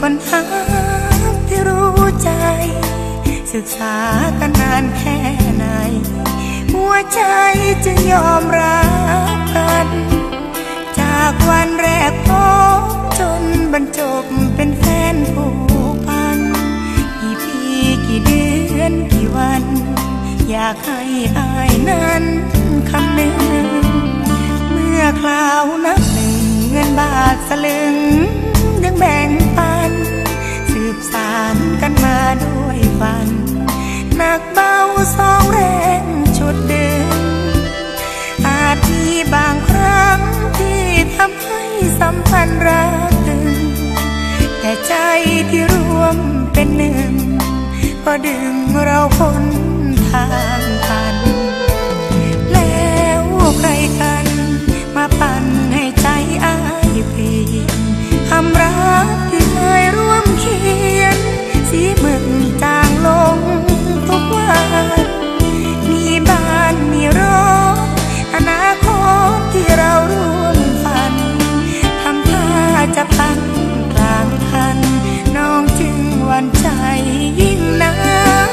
คนหาที่รู้ใจ ศึกษากันนานแค่ไหน หัวใจจะยอมรับกัน จากวันแรกพบจนบรรจบเป็นแฟนผูกพัน กี่ปีกี่เดือนกี่วัน อยากให้อายนั้นาทสลึงยังแบ่งปัน สืบสารกันมาด้วยฝันหนักเบาสองแรงชุดเดึงอาจมีบางครั้งที่ทำให้สัมพันธ์รักตึง แต่ใจที่รวมเป็นหนึ่ง ก็ดึงเราพ้นทาง จึงหวันใจยิ่งนัก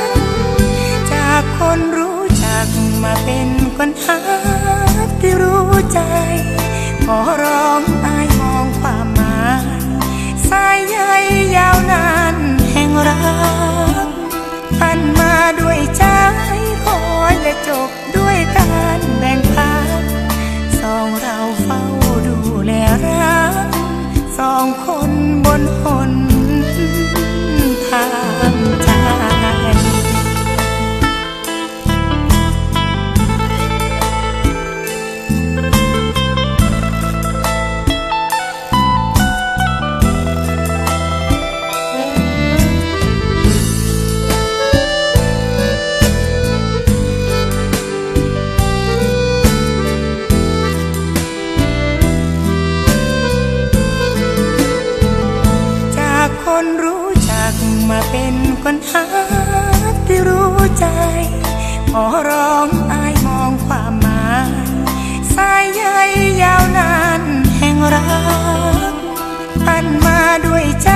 จากคนรู้จักมาเป็นคนหา มาเป็นคนหาที่รู้ใจ ขอร้องอายมองความหมาย สายใยยาวนานแห่งรักอันมาด้วยใจ